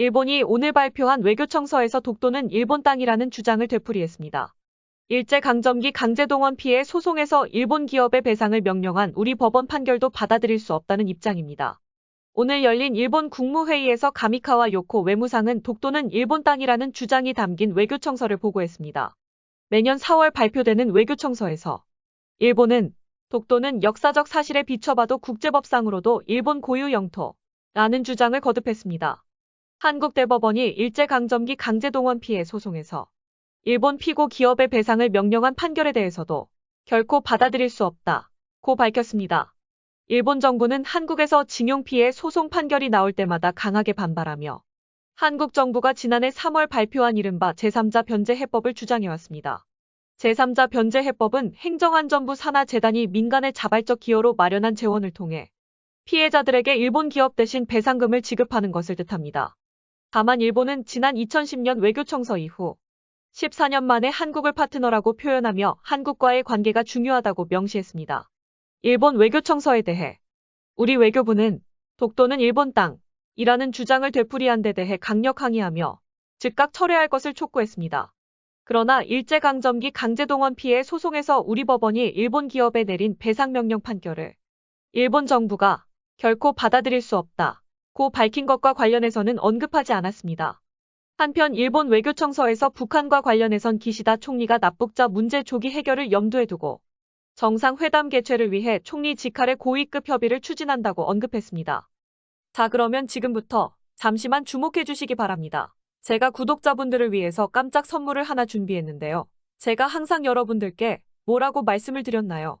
일본이 오늘 발표한 외교청서에서 독도는 일본 땅이라는 주장을 되풀이했습니다. 일제강점기 강제동원 피해 소송에서 일본 기업의 배상을 명령한 우리 법원 판결도 받아들일 수 없다는 입장입니다. 오늘 열린 일본 국무회의에서 가미카와 요코 외무상은 독도는 일본 땅이라는 주장이 담긴 외교청서를 보고했습니다. 매년 4월 발표되는 외교청서에서 일본은 독도는 역사적 사실에 비춰봐도 국제법상으로도 일본 고유 영토라는 주장을 거듭했습니다. 한국대법원이 일제강점기 강제동원 피해 소송에서 일본 피고 기업의 배상을 명령한 판결에 대해서도 결코 받아들일 수 없다 고 밝혔습니다. 일본 정부는 한국에서 징용 피해 소송 판결이 나올 때마다 강하게 반발하며 한국 정부가 지난해 3월 발표한 이른바 제3자 변제 해법을 주장해왔습니다. 제3자 변제 해법은 행정안전부 산하 재단이 민간의 자발적 기여로 마련한 재원을 통해 피해자들에게 일본 기업 대신 배상금을 지급하는 것을 뜻합니다. 다만 일본은 지난 2010년 외교 청서 이후 14년 만에 한국을 파트너라고 표현하며 한국과의 관계가 중요하다고 명시했습니다. 일본 외교 청서에 대해 우리 외교부는 독도는 일본 땅이라는 주장을 되풀이한 데 대해 강력 항의하며 즉각 철회할 것을 촉구했습니다. 그러나 일제강점기 강제동원 피해 소송에서 우리 법원이 일본 기업에 내린 배상명령 판결을 일본 정부가 결코 받아들일 수 없다 고 밝힌 것과 관련해서는 언급하지 않았습니다. 한편 일본 외교청서에서 북한과 관련해선 기시다 총리가 납북자 문제 조기 해결을 염두에 두고 정상회담 개최를 위해 총리 직할의 고위급 협의를 추진한다고 언급했습니다. 자 그러면 지금부터 잠시만 주목해 주시기 바랍니다. 제가 구독자분들을 위해서 깜짝 선물을 하나 준비했는데요. 제가 항상 여러분들께 뭐라고 말씀을 드렸나요?